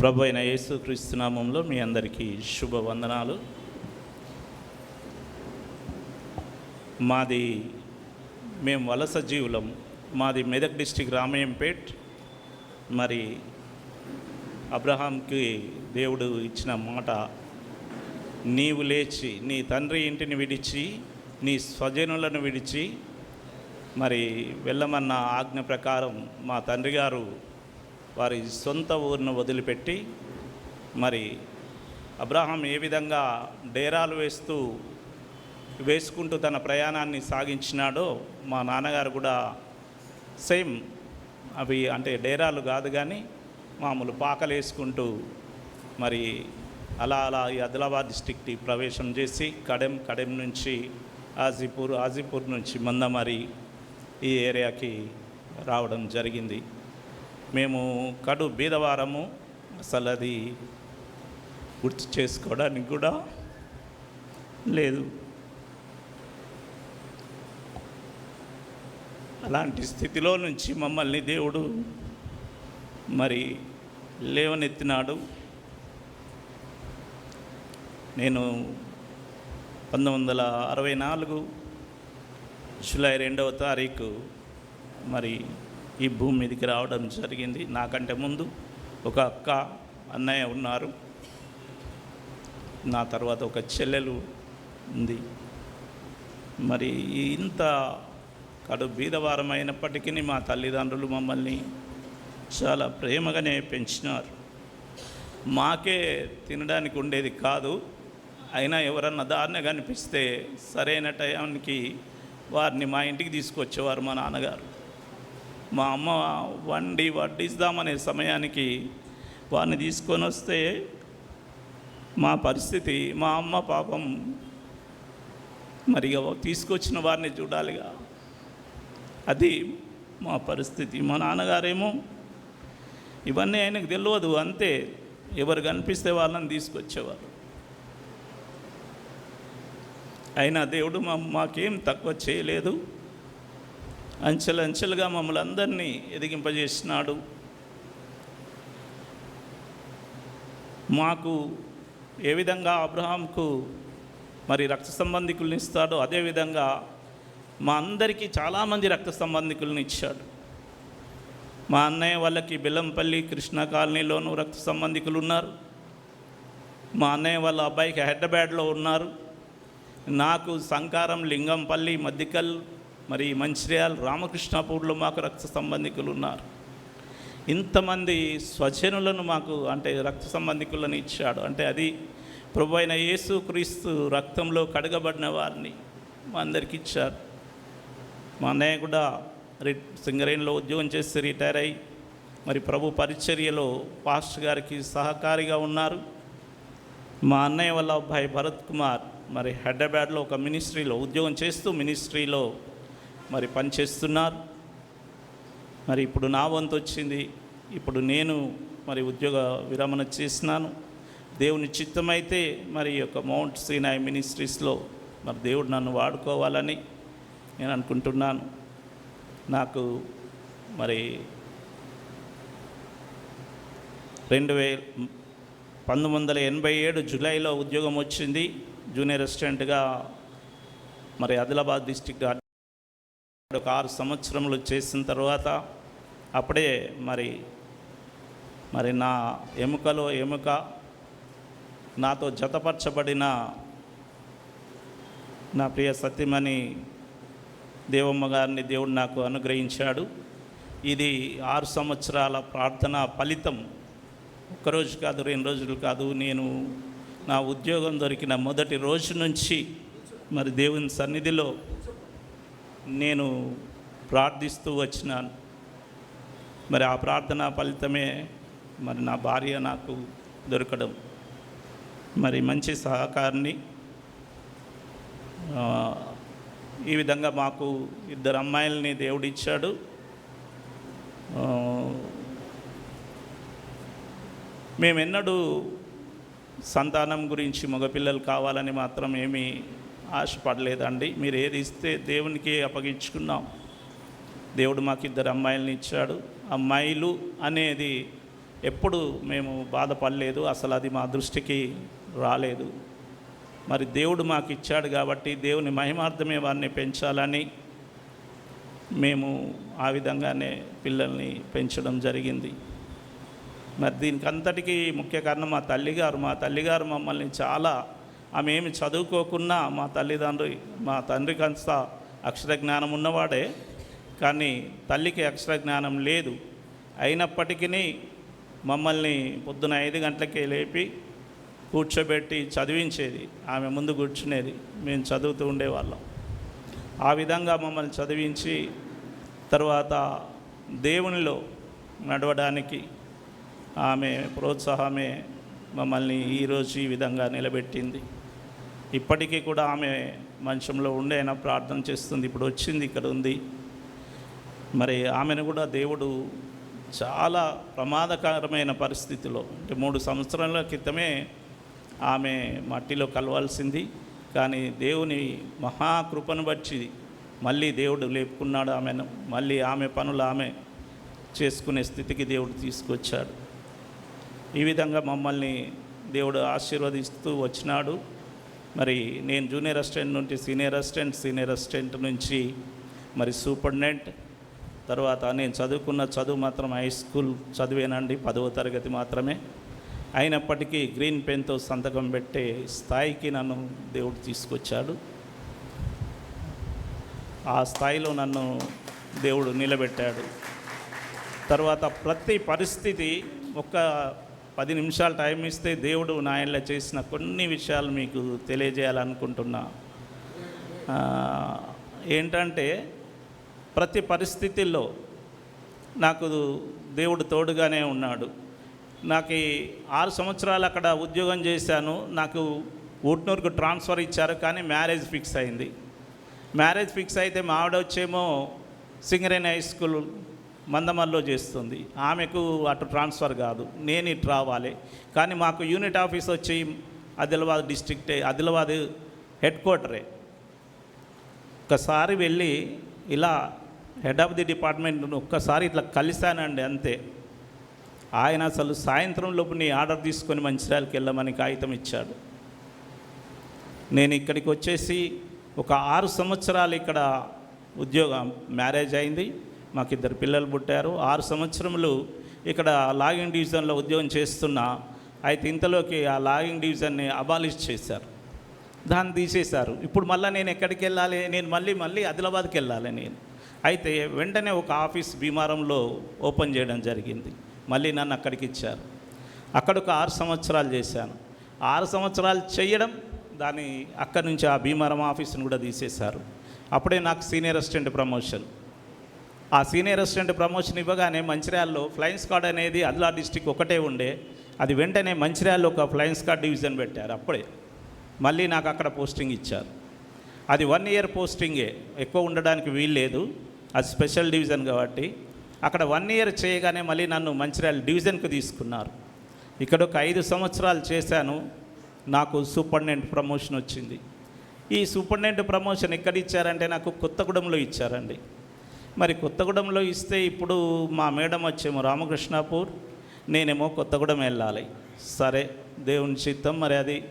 ప్రభు అయిన యేసుక్రీస్తు నామంలో మీ అందరికీ శుభ వందనాలు మాది మేము వలస జీవులం. మాది మెదక్ డిస్టిక్ రామయ్యంపేట్. మరి అబ్రహాంకి దేవుడు ఇచ్చిన మాట నీవు లేచి నీ తండ్రి ఇంటిని విడిచి నీ స్వజనులను విడిచి మరి వెళ్ళమన్న ఆజ్ఞ ప్రకారం మా తండ్రి గారు వారి సొంత ఊరిని వదిలిపెట్టి మరి అబ్రహాం ఏ విధంగా డేరాలు వేస్తూ వేసుకుంటూ తన ప్రయాణాన్ని సాగించినాడో మా నాన్నగారు కూడా సేమ్ అవి అంటే డేరాలు కాదు కానీ మామూలు పాకలు వేసుకుంటూ మరి అలా అలా ఈ ఆదిలాబాద్ డిస్టిక్కి ప్రవేశం చేసి కడెం కడెం నుంచి ఆజీపూర్ ఆజీపూర్ నుంచి మందమరి ఈ ఏరియాకి రావడం జరిగింది. మేము కడు బీదవారము అసలు అది గుర్తు చేసుకోవడానికి కూడా లేదు. అలాంటి స్థితిలో నుంచి మమ్మల్ని దేవుడు మరి లేవనెత్తినాడు. నేను పంతొమ్మిది వందల అరవై నాలుగు జూలై రెండవ తారీఖు మరి ఈ భూమి మీదకి రావడం జరిగింది. నాకంటే ముందు ఒక అక్క అన్నయ్య ఉన్నారు. నా తర్వాత ఒక చెల్లెలు ఉంది. మరి ఇంత కడు అయినప్పటికీ మా తల్లిదండ్రులు మమ్మల్ని చాలా ప్రేమగానే పెంచినారు. మాకే తినడానికి ఉండేది కాదు. అయినా ఎవరన్నా దారిని కనిపిస్తే సరైన టయానికి వారిని మా ఇంటికి తీసుకొచ్చేవారు మా నాన్నగారు. మా అమ్మ వండి వడ్డిస్తామనే సమయానికి వారిని తీసుకొని వస్తే మా పరిస్థితి మా అమ్మ పాపం మరి తీసుకొచ్చిన వారిని చూడాలిగా. అది మా పరిస్థితి. మా నాన్నగారేమో ఇవన్నీ ఆయనకు తెలియదు అంతే ఎవరు కనిపిస్తే వాళ్ళని తీసుకొచ్చేవారు. అయినా దేవుడు మా మాకేం తక్కువ చేయలేదు. అంచెలంచెలుగా మమ్మల్ని అందరినీ ఎదిగింపజేసినాడు. మాకు ఏ విధంగా అబ్రహాంకు మరి రక్త సంబంధికుల్ని ఇస్తాడో అదేవిధంగా మా అందరికీ చాలామంది రక్త సంబంధికులను ఇచ్చాడు. మా అన్నయ్య వాళ్ళకి బెల్లంపల్లి కృష్ణా కాలనీలోనూ రక్త సంబంధికులు ఉన్నారు. మా అన్నయ్య వాళ్ళ అబ్బాయికి హైదరాబాద్లో ఉన్నారు. నాకు సంకారం లింగంపల్లి మద్దికల్ మరి మంచిర్యాల రామకృష్ణాపూర్లో మాకు రక్త సంబంధికులు ఉన్నారు. ఇంతమంది స్వజనులను మాకు అంటే రక్త సంబంధికులను ఇచ్చాడు. అంటే అది ప్రభు అయిన యేసు క్రీస్తు రక్తంలో కడగబడిన వారిని మా అందరికి ఇచ్చారు. మా అన్నయ్య కూడా రి సింగరేణిలో ఉద్యోగం చేసి రిటైర్ అయ్యి మరి ప్రభు పరిచర్యలో పాస్ట్ గారికి సహకారిగా ఉన్నారు. మా అన్నయ్య వాళ్ళ అబ్బాయి భరత్ కుమార్ మరి హైదరాబాద్లో ఒక మినిస్ట్రీలో ఉద్యోగం చేస్తూ మినిస్ట్రీలో మరి పనిచేస్తున్నారు మరి ఇప్పుడు నా వంతు వచ్చింది. ఇప్పుడు నేను మరి ఉద్యోగ విరమణ చేసినాను. దేవుని చిత్తమైతే మరి యొక్క మౌంట్ సీనాయ్ మినిస్ట్రీస్లో మరి దేవుడు నన్ను వాడుకోవాలని నేను అనుకుంటున్నాను. నాకు మరి రెండు వే పంతొమ్మిది వందల ఎనభై ఏడు జూలైలో ఉద్యోగం వచ్చింది. జూనియర్ అసిస్టెంట్గా మరి ఆదిలాబాద్ డిస్టిక్ ఒక ఆరు సంవత్సరములు చేసిన తర్వాత అప్పుడే మరి మరి నా ఎముకలో ఎముక నాతో జతపరచబడిన నా ప్రియ సత్యమణి దేవమ్మ గారిని దేవుడు నాకు అనుగ్రహించాడు. ఇది ఆరు సంవత్సరాల ప్రార్థన ఫలితం. ఒక్కరోజు కాదు రెండు రోజులు కాదు నేను నా ఉద్యోగం దొరికిన మొదటి రోజు నుంచి మరి దేవుని సన్నిధిలో నేను ప్రార్థిస్తూ వచ్చినాను. మరి ఆ ప్రార్థన ఫలితమే మరి నా భార్య నాకు దొరకడం. మరి మంచి సహకారిని ఈ విధంగా మాకు ఇద్దరు అమ్మాయిల్ని దేవుడిచ్చాడు. మేమెన్నడూ సంతానం గురించి మగపిల్లలు కావాలని మాత్రం ఏమీ ఆశపడలేదండి. మీరు ఏది ఇస్తే దేవునికి అప్పగించుకున్నాం. దేవుడు మాకు ఇద్దరు అమ్మాయిలని ఇచ్చాడు. అమ్మాయిలు అనేది ఎప్పుడు మేము బాధపడలేదు. అసలు అది మా దృష్టికి రాలేదు. మరి దేవుడు మాకు ఇచ్చాడు కాబట్టి దేవుని మహిమార్థమే వారిని పెంచాలని మేము ఆ విధంగానే పిల్లల్ని పెంచడం జరిగింది. మరి దీనికి అంతటికీ ముఖ్య కారణం మా తల్లిగారు. మా తల్లిగారు మమ్మల్ని చాలా ఆమె ఏమి చదువుకోకున్నా మా తల్లిదండ్రి మా తండ్రికి కంత అక్షర జ్ఞానం ఉన్నవాడే కానీ తల్లికి అక్షర జ్ఞానం లేదు. అయినప్పటికీ మమ్మల్ని పొద్దున ఐదు గంటలకే లేపి కూర్చోబెట్టి చదివించేది. ఆమె ముందు కూర్చునేది. మేము చదువుతూ ఉండేవాళ్ళం. ఆ విధంగా మమ్మల్ని చదివించి తర్వాత దేవునిలో నడవడానికి ఆమె ప్రోత్సాహమే మమ్మల్ని ఈరోజు ఈ విధంగా నిలబెట్టింది. ఇప్పటికీ కూడా ఆమె మంచంలో ఉండే అయినా ప్రార్థన చేస్తుంది. ఇప్పుడు వచ్చింది ఇక్కడ ఉంది. మరి ఆమెను కూడా దేవుడు చాలా ప్రమాదకరమైన పరిస్థితిలో అంటే మూడు సంవత్సరాల క్రితమే ఆమె మట్టిలో కలవాల్సింది. కానీ దేవుని మహాకృపను బట్టి మళ్ళీ దేవుడు లేపుకున్నాడు ఆమెను మళ్ళీ ఆమె పనులు ఆమె చేసుకునే స్థితికి దేవుడు తీసుకొచ్చాడు. ఈ విధంగా మమ్మల్ని దేవుడు ఆశీర్వదిస్తూ వచ్చినాడు. మరి నేను జూనియర్ అసిస్టెంట్ నుండి సీనియర్ అసిస్టెంట్ సీనియర్ అసిస్టెంట్ నుంచి మరి సూపర్డెంట్ తర్వాత నేను చదువుకున్న చదువు మాత్రం హై స్కూల్ చదివేనండి పదవ తరగతి మాత్రమే. అయినప్పటికీ గ్రీన్ పెన్తో సంతకం పెట్టే స్థాయికి నన్ను దేవుడు తీసుకొచ్చాడు. ఆ స్థాయిలో నన్ను దేవుడు నిలబెట్టాడు. తర్వాత ప్రతి పరిస్థితి ఒక పది నిమిషాలు టైం ఇస్తే దేవుడు నాయనలో చేసిన కొన్ని విషయాలు మీకు తెలియజేయాలనుకుంటున్నా. ఏంటంటే ప్రతి పరిస్థితుల్లో నాకు దేవుడు తోడుగానే ఉన్నాడు. నాకు ఈ ఆరు సంవత్సరాలు అక్కడ ఉద్యోగం చేశాను. నాకు ఊట్నూరుకు ట్రాన్స్ఫర్ ఇచ్చారు కానీ మ్యారేజ్ ఫిక్స్ అయింది. మ్యారేజ్ ఫిక్స్ అయితే మా ఆవిడ వచ్చేమో సింగరేణి హై స్కూల్ మందమల్లో చేస్తుంది. ఆమెకు అటు ట్రాన్స్ఫర్ కాదు. నేను ఇటు రావాలి. కానీ మాకు యూనిట్ ఆఫీస్ వచ్చి ఆదిలాబాద్ డిస్ట్రిక్టే ఆదిలాబాద్ హెడ్ క్వార్టరే. ఒకసారి వెళ్ళి ఇలా హెడ్ ఆఫ్ ది డిపార్ట్మెంట్ను ఒక్కసారి ఇట్లా కలిశానండి అంతే. ఆయన అసలు సాయంత్రం లోపు నీ ఆర్డర్ తీసుకొని మంచిర్యాలకి వెళ్ళమని కాగితం ఇచ్చాడు. నేను ఇక్కడికి వచ్చేసి ఒక ఆరు సంవత్సరాలు ఇక్కడ ఉద్యోగం మ్యారేజ్ అయింది. మాకు ఇద్దరు పిల్లలు పుట్టారు. ఆరు సంవత్సరములు ఇక్కడ లాగింగ్ డివిజన్లో ఉద్యోగం చేస్తున్నా అయితే ఇంతలోకి ఆ లాగింగ్ డివిజన్ని అబాలిష్ చేశారు. దాన్ని తీసేశారు. ఇప్పుడు మళ్ళీ నేను ఎక్కడికి వెళ్ళాలి? నేను మళ్ళీ మళ్ళీ ఆదిలాబాద్కి వెళ్ళాలి నేను. అయితే వెంటనే ఒక ఆఫీస్ భీమారంలో ఓపెన్ చేయడం జరిగింది. మళ్ళీ నన్ను అక్కడికి ఇచ్చారు. అక్కడ ఒక ఆరు సంవత్సరాలు చేశాను. ఆరు సంవత్సరాలు చేయడం దాని అక్కడి నుంచి ఆ భీమారం ఆఫీస్ని కూడా తీసేశారు. అప్పుడే నాకు సీనియర్ అసిస్టెంట్ ప్రమోషన్. ఆ సీనియర్ అసిస్టెంట్ ప్రమోషన్ ఇవ్వగానే మంచిర్యాలలో ఫ్లైన్ స్క్వాడ్ అనేది అదిలా డిస్టిక్ ఒకటే ఉండే. అది వెంటనే మంచిర్యాలలో ఒక ఫ్లైన్ స్క్వాడ్ డివిజన్ పెట్టారు అప్పుడే. మళ్ళీ నాకు అక్కడ పోస్టింగ్ ఇచ్చారు. అది వన్ ఇయర్ పోస్టింగే. ఎక్కువ ఉండడానికి వీల్లేదు అది స్పెషల్ డివిజన్ కాబట్టి. అక్కడ వన్ ఇయర్ చేయగానే మళ్ళీ నన్ను మంచిర్యాల డివిజన్కు తీసుకున్నారు. ఇక్కడ ఒక ఐదు సంవత్సరాలు చేశాను. నాకు సూపర్డెంట్ ప్రమోషన్ వచ్చింది. ఈ సూపర్డెంట్ ప్రమోషన్ ఎక్కడ ఇచ్చారంటే నాకు కొత్తగూడెంలో ఇచ్చారండి. మరి కొత్తగూడెంలో ఇస్తే ఇప్పుడు మా మేడం వచ్చేమో రామకృష్ణాపూర్ నేనేమో కొత్తగూడెం వెళ్ళాలి. సరే దేవుని చిత్తం మరి అది.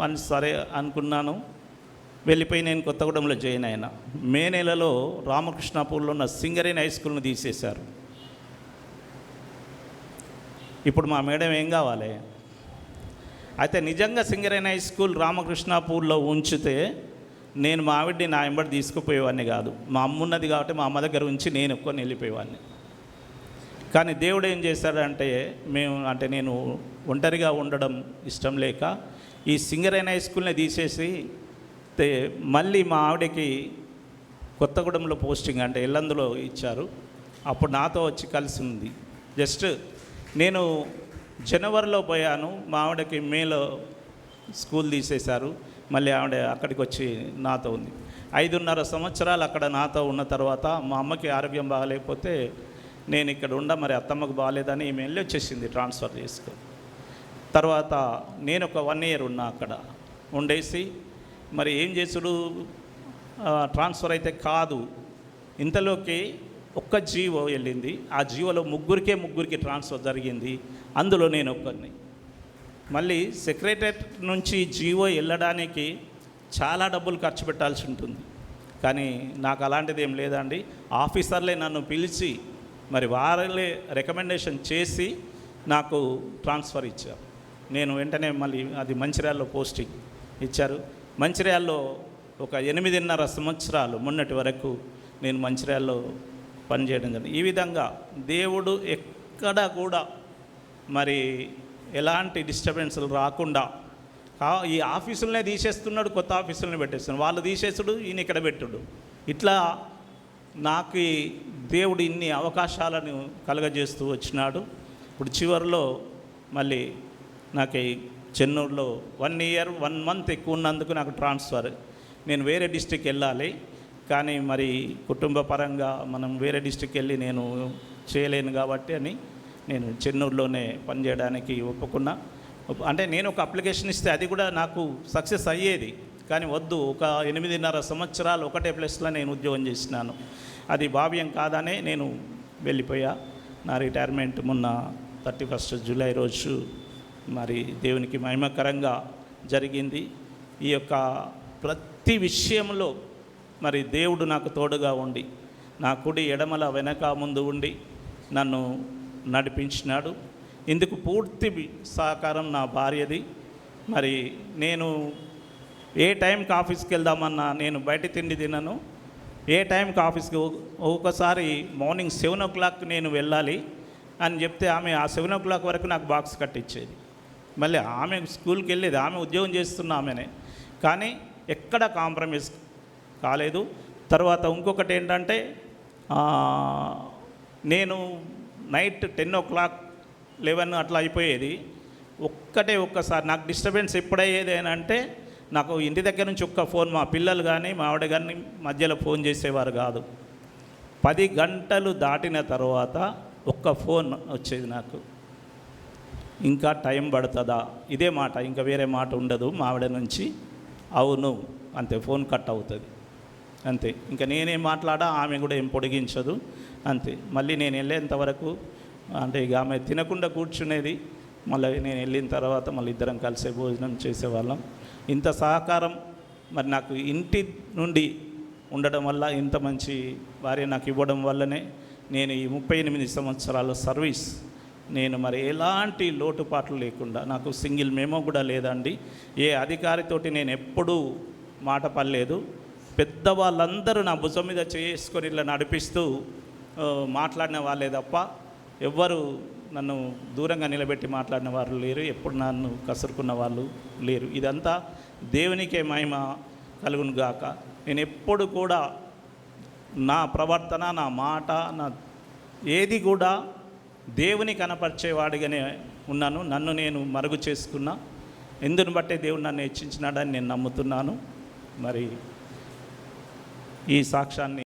అని సరే అనుకున్నాను. వెళ్ళిపోయి నేను కొత్తగూడెంలో జాయిన్ అయినా. మే నెలలో రామకృష్ణాపూర్లో ఉన్న సింగరేణి హై స్కూల్ను తీసేశారు. ఇప్పుడు మా మేడం ఏం కావాలి? అయితే నిజంగా సింగరేణి హై స్కూల్ రామకృష్ణాపూర్లో ఉంచితే నేను మా ఆవిడ్ని నా ఎంబడి తీసుకుపోయేవాడిని కాదు. మా అమ్మ ఉన్నది కాబట్టి మా అమ్మ దగ్గర ఉంచి నేను ఎక్కువ వెళ్ళిపోయేవాడిని. కానీ దేవుడు ఏం చేశాడంటే మేము అంటే నేను ఒంటరిగా ఉండడం ఇష్టం లేక ఈ సింగరైన హై స్కూల్ని తీసేసి మళ్ళీ మా ఆవిడకి కొత్తగూడెంలో పోస్టింగ్ అంటే ఎల్లందులో ఇచ్చారు. అప్పుడు నాతో వచ్చి కలిసి ఉంది. జస్ట్ నేను జనవరిలో పోయాను. మా ఆవిడకి మేలో స్కూల్ తీసేశారు. మళ్ళీ ఆవిడ అక్కడికి వచ్చి నాతో ఉంది. ఐదున్నర సంవత్సరాలు అక్కడ నాతో ఉన్న తర్వాత మా అమ్మకి ఆరోగ్యం బాగాలేకపోతే నేను ఇక్కడ ఉండ మరి అత్తమ్మకు బాగాలేదని ఈమె వెళ్ళి వచ్చేసింది ట్రాన్స్ఫర్ చేసుకొని. తర్వాత నేను ఒక వన్ ఇయర్ ఉన్నా అక్కడ ఉండేసి మరి ఏం చేసుడు? ట్రాన్స్ఫర్ అయితే కాదు. ఇంతలోకి ఒక్క జీవో వెళ్ళింది. ఆ జీవోలో ముగ్గురికే ముగ్గురికి ట్రాన్స్ఫర్ జరిగింది. అందులో నేను ఒక్కరిని మళ్ళీ సెక్రటరేట్ నుంచి జీవో వెళ్ళడానికి చాలా డబ్బులు ఖర్చు పెట్టాల్సి ఉంటుంది. కానీ నాకు అలాంటిది ఏం లేదండి. ఆఫీసర్లే నన్ను పిలిచి మరి వారలే రికమెండేషన్ చేసి నాకు ట్రాన్స్ఫర్ ఇచ్చారు. నేను వెంటనే మళ్ళీ అది మంచిర్యాలలో పోస్టింగ్ ఇచ్చారు. మంచిర్యాలలో ఒక ఎనిమిదిన్నర సంవత్సరాలు మొన్నటి వరకు నేను మంచిర్యాలలో పనిచేయడం జరిగింది. ఈ విధంగా దేవుడు ఎక్కడ కూడా మరి ఎలాంటి డిస్టర్బెన్స్లు రాకుండా ఈ ఆఫీసులనే తీసేస్తున్నాడు కొత్త ఆఫీసులని పెట్టేస్తున్నాడు. వాళ్ళు తీసేసుడు ఈయన ఇక్కడ పెట్టుడు. ఇట్లా నాకు దేవుడు ఇన్ని అవకాశాలను కలగజేస్తూ వచ్చినాడు. ఇప్పుడు చివరిలో మళ్ళీ నాకు ఈ చెన్నూరులో వన్ ఇయర్ వన్ మంత్ ఎక్కువ ఉన్నందుకు నాకు ట్రాన్స్ఫర్ నేను వేరే డిస్టిక్ వెళ్ళాలి. కానీ మరి కుటుంబ పరంగా మనం వేరే డిస్టిక్ వెళ్ళి నేను చేయలేను కాబట్టి అని నేను చెన్నూరులోనే పనిచేయడానికి ఒప్పుకున్నా. అంటే నేను ఒక అప్లికేషన్ ఇస్తే అది కూడా నాకు సక్సెస్ అయ్యేది. కానీ వద్దు ఒక ఎనిమిదిన్నర సంవత్సరాలు ఒకటే ప్లేస్లో నేను ఉద్యోగం చేసినాను. అది భావ్యం కాదనే నేను వెళ్ళిపోయా. నా రిటైర్మెంట్ మొన్న థర్టీ ఫస్ట్ జూలై రోజు మరి దేవునికి మహిమకరంగా జరిగింది. ఈ యొక్క ప్రతి విషయంలో మరి దేవుడు నాకు తోడుగా ఉండి నా కుడి ఎడమల వెనక ముందు ఉండి నన్ను నడిపించినాడు. ఇందుకు పూర్తి సహకారం నా భార్యది. మరి నేను ఏ టైంకి ఆఫీస్కి వెళ్దామన్నా నేను బయట తిండి తినను. ఏ టైంకి ఆఫీస్కి ఒ- ఒక్కొక్కసారి మార్నింగ్ సెవెన్ ఓ క్లాక్ నేను వెళ్ళాలి అని చెప్తే ఆమె ఆ సెవెన్ ఓ క్లాక్ వరకు నాకు బాక్స్ కట్టించేది మళ్ళీ ఆమె స్కూల్కి వెళ్ళేది ఆమె ఉద్యోగం చేస్తున్న ఆమెనే. కానీ ఎక్కడ కాంప్రమైజ్ కాలేదు. తర్వాత ఇంకొకటి ఏంటంటే నేను night ten o'clock eleven అట్లా అయిపోయేది. ఒక్కటే ఒక్కసారి నాకు డిస్టర్బెన్స్ ఎప్పుడయ్యేది అని అంటే నాకు ఇంటి దగ్గర నుంచి ఒక్క ఫోన్ మా పిల్లలు కానీ మా ఆవిడ కానీ మధ్యలో ఫోన్ చేసేవారు కాదు. పది గంటలు దాటిన తర్వాత ఒక్క ఫోన్ వచ్చేది నాకు. ఇంకా టైం పడుతుందా? ఇదే మాట ఇంకా వేరే మాట ఉండదు మా ఆవిడ నుంచి. అవును అంతే ఫోన్ కట్ అవుతుంది. అంతే ఇంకా నేనేం మాట్లాడా ఆమె కూడా ఏం పొడిగించదు. అంతే. మళ్ళీ నేను వెళ్ళేంత వరకు అంటే ఇక ఆమె తినకుండా కూర్చునేది మళ్ళీ నేను వెళ్ళిన తర్వాత మళ్ళీ ఇద్దరం కలిసే భోజనం చేసేవాళ్ళం. ఇంత సహకారం మరి నాకు ఇంటి నుండి ఉండడం వల్ల ఇంత మంచి భార్య నాకు ఇవ్వడం వల్లనే నేను ఈ ముప్పై ఎనిమిది సంవత్సరాల సర్వీస్ నేను మరి ఎలాంటి లోటుపాట్లు లేకుండా నాకు సింగిల్ మేమో కూడా లేదండి. ఏ అధికారితోటి నేను ఎప్పుడూ మాట పడలేదు. పెద్దవాళ్ళందరూ నా భుజం మీద చేసుకొని ఇలా నడిపిస్తూ మాట్లాడిన వాళ్ళే తప్ప ఎవ్వరు నన్ను దూరంగా నిలబెట్టి మాట్లాడిన వారు లేరు ఎప్పుడు నన్ను కసురుకున్న వాళ్ళు లేరు. ఇదంతా దేవునికే మహిమ కలుగును గాక. నేను ఎప్పుడు కూడా నా ప్రవర్తన నా మాట నా ఏది కూడా దేవుని కనపరిచేవాడిగానే ఉన్నాను. నన్ను నేను మరుగు చేసుకున్నా ఎందుని బట్టే దేవుడు నన్ను హెచ్చించినాడని నేను నమ్ముతున్నాను. మరి ఈ సాక్ష్యాన్ని